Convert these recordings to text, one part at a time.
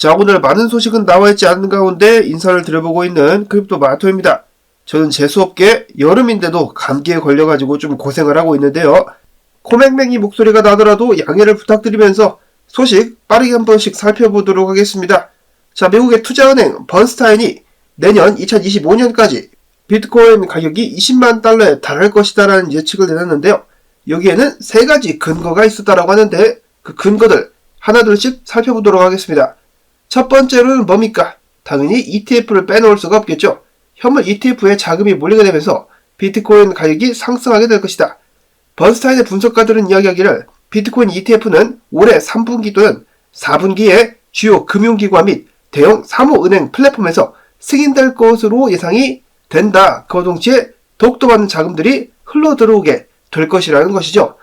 자, 오늘 많은 소식은 나와 있지 않은 가운데 인사를 드려보고 있는 크립토 마토입니다. 저는 재수없게 여름인데도 감기에 걸려가지고 좀 고생을 하고 있는데요. 코맹맹이 목소리가 나더라도 양해를 부탁드리면서 소식 빠르게 한 번씩 살펴보도록 하겠습니다. 자, 미국의 투자은행 번스타인이 내년 2025년까지 비트코인 가격이 20만 달러에 달할 것이다라는 예측을 내놨는데요. 여기에는 세 가지 근거가 있었다라고 하는데 그 근거들 하나둘씩 살펴보도록 하겠습니다. 첫 번째로는 뭡니까? 당연히 ETF를 빼놓을 수가 없겠죠. 현물 ETF에 자금이 몰리게 되면서 비트코인 가격이 상승하게 될 것이다. 번스타인의 분석가들은 이야기하기를 비트코인 ETF는 올해 3분기 또는 4분기에 주요 금융기관 및 대형 사모은행 플랫폼에서 승인될 것으로 예상이 된다. 그와 동시에 많은 자금들이 흘러 들어오게 될 것이라는 것이죠.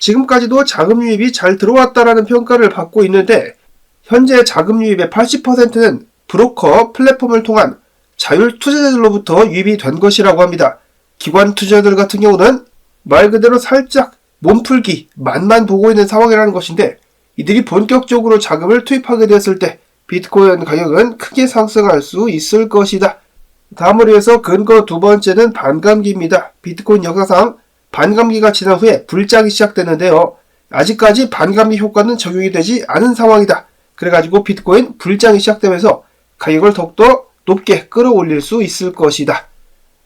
지금까지도 자금 유입이 잘 들어왔다라는 평가를 받고 있는데 현재 자금 유입의 80%는 브로커 플랫폼을 통한 자율 투자자들로부터 유입이 된 것이라고 합니다. 기관 투자자들 같은 경우는 말 그대로 살짝 몸풀기, 맛만 보고 있는 상황이라는 것인데 이들이 본격적으로 자금을 투입하게 되었을 때 비트코인 가격은 크게 상승할 수 있을 것이다. 다음으로 해서 근거 두 번째는 반감기입니다. 비트코인 역사상 반감기가 지난 후에 불장이 시작되는데요. 아직까지 반감기 효과는 적용이 되지 않은 상황이다. 그래가지고 비트코인 불장이 시작되면서 가격을 더욱더 높게 끌어올릴 수 있을 것이다.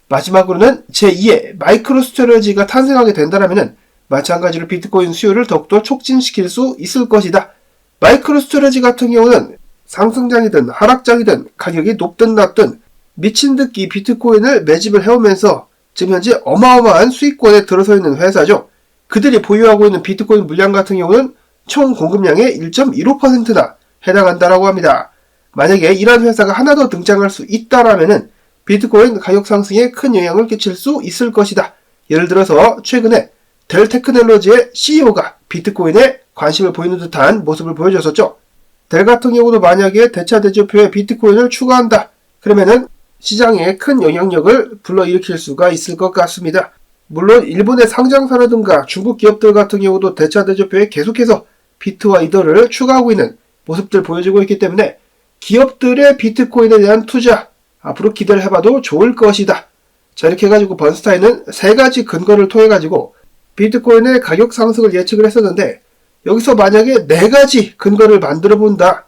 마지막으로는 제2의 마이크로 스토리지가 탄생하게 된다면 마찬가지로 비트코인 수요를 더욱더 촉진시킬 수 있을 것이다. 마이크로 스토리지 같은 경우는 상승장이든 하락장이든 가격이 높든 낮든 미친 듯이 비트코인을 매집을 해오면서 지금 현재 어마어마한 수익권에 들어서 있는 회사죠. 그들이 보유하고 있는 비트코인 물량 같은 경우는 총 공급량의 1.15%나 해당한다라고 합니다. 만약에 이러한 회사가 하나 더 등장할 수 있다라면은 비트코인 가격 상승에 큰 영향을 끼칠 수 있을 것이다. 예를 들어서 최근에 델 테크놀로지의 CEO가 비트코인에 관심을 보이는 듯한 모습을 보여줬었죠. 델 같은 경우도 만약에 대차 대조표에 비트코인을 추가한다. 그러면은 시장에 큰 영향력을 불러일으킬 수가 있을 것 같습니다. 물론 일본의 상장사라든가 중국 기업들 같은 경우도 대차 대조표에 계속해서 비트와 이더를 추가하고 있는 모습들 보여주고 있기 때문에 기업들의 비트코인에 대한 투자 앞으로 기대를 해봐도 좋을 것이다. 자 이렇게 해가지고 번스타인은 세 가지 근거를 통해 가지고 비트코인의 가격 상승을 예측을 했었는데 여기서 만약에 네 가지 근거를 만들어 본다.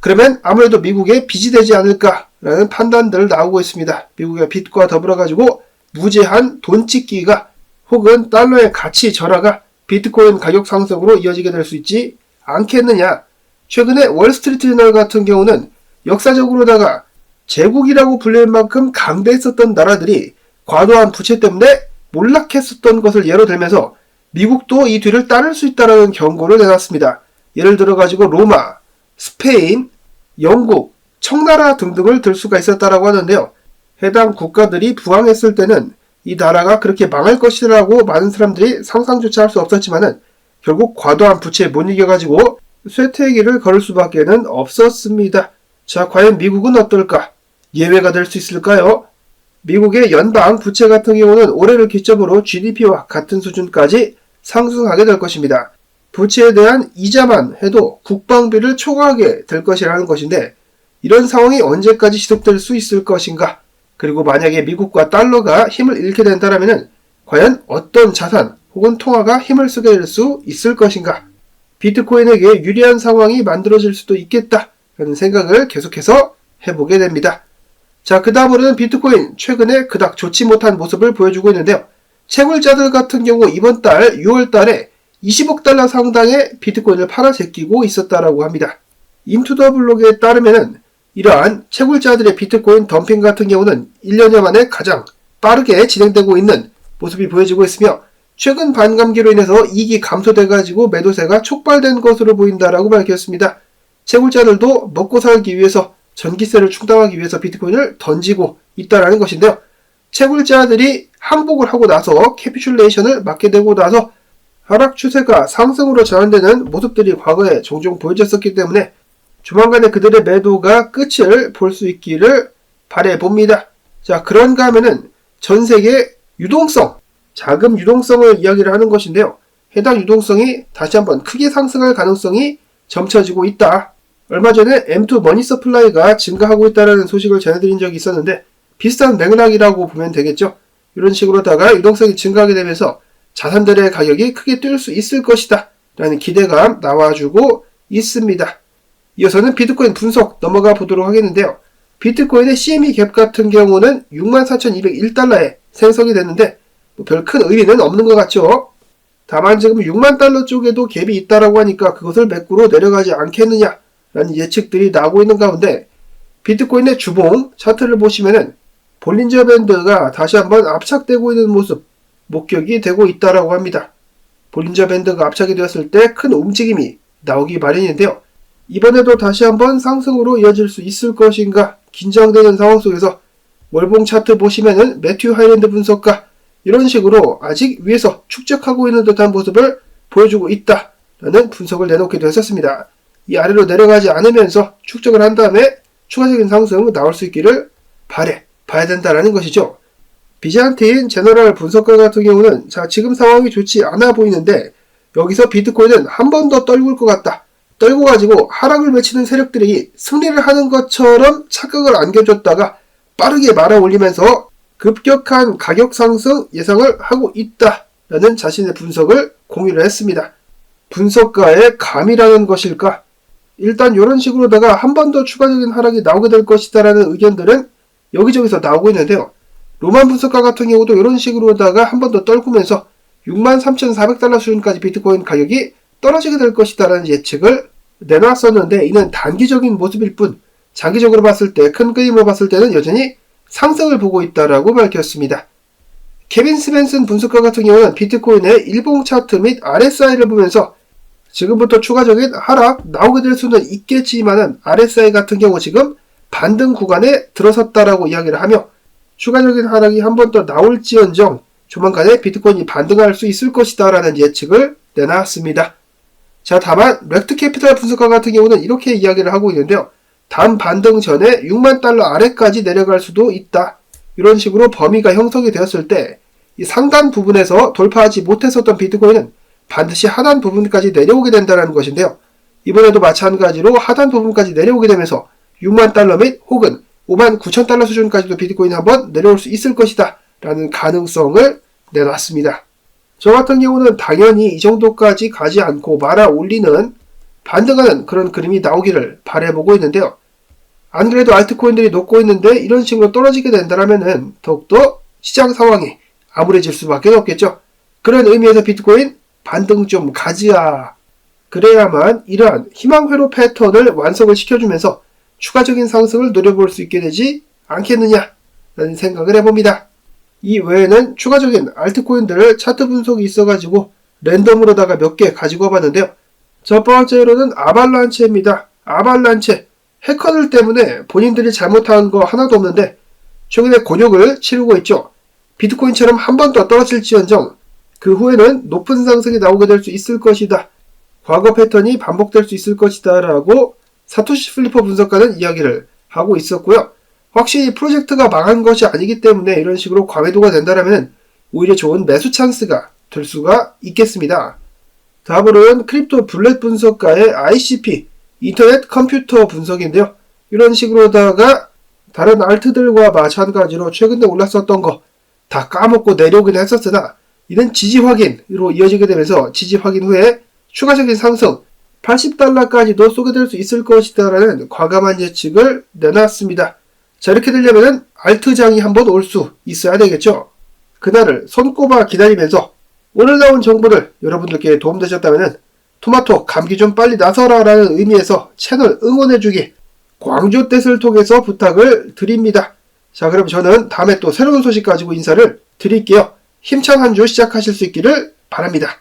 그러면 아무래도 미국에 빚이 되지 않을까라는 판단들 나오고 있습니다. 미국의 빚과 더불어 가지고 무제한 돈 찍기가 혹은 달러의 가치 절하가 비트코인 가격 상승으로 이어지게 될 수 있지 않겠느냐. 최근에 월스트리트 저널 같은 경우는 역사적으로다가 제국이라고 불릴 만큼 강대했었던 나라들이 과도한 부채 때문에 몰락했었던 것을 예로 들면서 미국도 이 뒤를 따를 수 있다는 경고를 내놨습니다. 예를 들어 가지고 로마, 스페인, 영국, 청나라 등등을 들 수가 있었다라고 하는데요. 해당 국가들이 부황했을 때는 이 나라가 그렇게 망할 것이라고 많은 사람들이 상상조차 할 수 없었지만은 결국 과도한 부채에 못 이겨가지고 쇠퇴기를 걸을 수밖에는 없었습니다. 자, 과연 미국은 어떨까? 예외가 될 수 있을까요? 미국의 연방 부채 같은 경우는 올해를 기점으로 GDP와 같은 수준까지 상승하게 될 것입니다. 부채에 대한 이자만 해도 국방비를 초과하게 될 것이라는 것인데 이런 상황이 언제까지 지속될 수 있을 것인가? 그리고 만약에 미국과 달러가 힘을 잃게 된다면 과연 어떤 자산 혹은 통화가 힘을 쓰게 될 수 있을 것인가? 비트코인에게 유리한 상황이 만들어질 수도 있겠다. 라는 생각을 계속해서 해보게 됩니다. 자, 그 다음으로는 비트코인 최근에 그닥 좋지 못한 모습을 보여주고 있는데요. 채굴자들 같은 경우 이번 달 6월 달에 20억 달러 상당의 비트코인을 팔아 제끼고 있었다라고 합니다. 인투더 블록에 따르면은 이러한 채굴자들의 비트코인 덤핑 같은 경우는 1년여 만에 가장 빠르게 진행되고 있는 모습이 보여지고 있으며 최근 반감기로 인해서 이익이 감소돼가지고 매도세가 촉발된 것으로 보인다라고 밝혔습니다. 채굴자들도 먹고 살기 위해서 전기세를 충당하기 위해서 비트코인을 던지고 있다라는 것인데요. 채굴자들이 항복을 하고 나서 캐피슐레이션을 맞게 되고 나서 하락 추세가 상승으로 전환되는 모습들이 과거에 종종 보여졌었기 때문에 조만간에 그들의 매도가 끝을 볼 수 있기를 바래 봅니다. 자, 그런가 하면은 전 세계 유동성, 자금 유동성을 이야기를 하는 것인데요. 해당 유동성이 다시 한번 크게 상승할 가능성이 점쳐지고 있다. 얼마 전에 M2 머니 서플라이가 증가하고 있다는 소식을 전해드린 적이 있었는데 비슷한 맥락이라고 보면 되겠죠. 이런 식으로다가 유동성이 증가하게 되면서 자산들의 가격이 크게 뛸 수 있을 것이다 라는 기대감 나와주고 있습니다. 이어서는 비트코인 분석 넘어가 보도록 하겠는데요. 비트코인의 CME 갭 같은 경우는 64,201달러에 생성이 됐는데 뭐 별큰 의미는 없는 것 같죠. 다만 지금 6만 달러 쪽에도 갭이 있다라고 하니까 그것을 매꾸로 내려가지 않겠느냐라는 예측들이 나오고 있는 가운데 비트코인의 주봉 차트를 보시면은 볼린저 밴드가 다시 한번 압착되고 있는 모습 목격이 되고 있다라고 합니다. 볼린저 밴드가 압착이 되었을 때 큰 움직임이 나오기 마련인데요. 이번에도 다시 한번 상승으로 이어질 수 있을 것인가 긴장되는 상황 속에서 월봉 차트 보시면은 매튜 하이랜드 분석가 이런 식으로 아직 위에서 축적하고 있는 듯한 모습을 보여주고 있다라는 분석을 내놓기도 했었습니다. 이 아래로 내려가지 않으면서 축적을 한 다음에 추가적인 상승 나올 수 있기를 바래 봐야 된다라는 것이죠. 비잔틴 제너럴 분석가 같은 경우는 자 지금 상황이 좋지 않아 보이는데 여기서 비트코인은 한 번 더 떨굴 것 같다. 떨고 가지고 하락을 외치는 세력들이 승리를 하는 것처럼 착각을 안겨줬다가 빠르게 말아 올리면서 급격한 가격 상승 예상을 하고 있다라는 자신의 분석을 공유를 했습니다. 분석가의 감이라는 것일까? 일단 이런 식으로다가 한 번 더 추가적인 하락이 나오게 될 것이다라는 의견들은 여기저기서 나오고 있는데요. 로만 분석가 같은 경우도 이런 식으로다가 한 번 더 떨구면서 63,400달러 수준까지 비트코인 가격이 떨어지게 될 것이다라는 예측을 내놨었는데 이는 단기적인 모습일 뿐 장기적으로 봤을 때 큰 그림으로 봤을 때는 여전히 상승을 보고 있다라고 밝혔습니다. 케빈 스벤슨 분석가 같은 경우는 비트코인의 일봉 차트 및 RSI를 보면서 지금부터 추가적인 하락 나오게 될 수는 있겠지만은 RSI 같은 경우 지금 반등 구간에 들어섰다라고 이야기를 하며 추가적인 하락이 한 번 더 나올지언정 조만간에 비트코인이 반등할 수 있을 것이다라는 예측을 내놨습니다. 자, 다만 렉트 캐피탈 분석가 같은 경우는 이렇게 이야기를 하고 있는데요. 다음 반등 전에 6만 달러 아래까지 내려갈 수도 있다. 이런 식으로 범위가 형성이 되었을 때 이 상단 부분에서 돌파하지 못했었던 비트코인은 반드시 하단 부분까지 내려오게 된다는 것인데요. 이번에도 마찬가지로 하단 부분까지 내려오게 되면서 6만 달러 및 혹은 5만 9천 달러 수준까지도 비트코인이 한번 내려올 수 있을 것이다. 라는 가능성을 내놨습니다. 저 같은 경우는 당연히 이 정도까지 가지 않고 말아 올리는 반등하는 그런 그림이 나오기를 바라보고 있는데요. 안 그래도 알트코인들이 녹고 있는데 이런 식으로 떨어지게 된다면 더욱더 시장 상황이 암울해질 수밖에 없겠죠. 그런 의미에서 비트코인 반등 좀 가지야. 그래야만 이러한 희망회로 패턴을 완성을 시켜주면서 추가적인 상승을 노려볼 수 있게 되지 않겠느냐 라는 생각을 해봅니다. 이 외에는 추가적인 알트코인들 차트 분석이 있어가지고 랜덤으로다가 몇 개 가지고 와봤는데요. 첫 번째로는 아발란체입니다. 아발란체. 해커들 때문에 본인들이 잘못한 거 하나도 없는데 최근에 곤욕을 치르고 있죠. 비트코인처럼 한 번 더 떨어질지언정 그 후에는 높은 상승이 나오게 될 수 있을 것이다. 과거 패턴이 반복될 수 있을 것이다. 라고 사토시 플리퍼 분석가는 이야기를 하고 있었고요. 확실히 프로젝트가 망한 것이 아니기 때문에 이런 식으로 과매도가 된다면 오히려 좋은 매수 찬스가 될 수가 있겠습니다. 다음으로는 크립토 블랙 분석가의 ICP, 인터넷 컴퓨터 분석인데요. 이런 식으로다가 다른 알트들과 마찬가지로 최근에 올랐었던 거 다 까먹고 내려오긴 했었으나 이는 지지 확인으로 이어지게 되면서 지지 확인 후에 추가적인 상승 80달러까지도 쏘게 될 수 있을 것이다라는 과감한 예측을 내놨습니다. 자 이렇게 되려면 알트장이 한번 올 수 있어야 되겠죠. 그날을 손꼽아 기다리면서 오늘 나온 정보를 여러분들께 도움되셨다면 토마토 감기 좀 빨리 나서라 라는 의미에서 채널 응원해주기 광주 떼을 통해서 부탁을 드립니다. 자 그럼 저는 다음에 또 새로운 소식 가지고 인사를 드릴게요. 힘찬 한 주 시작하실 수 있기를 바랍니다.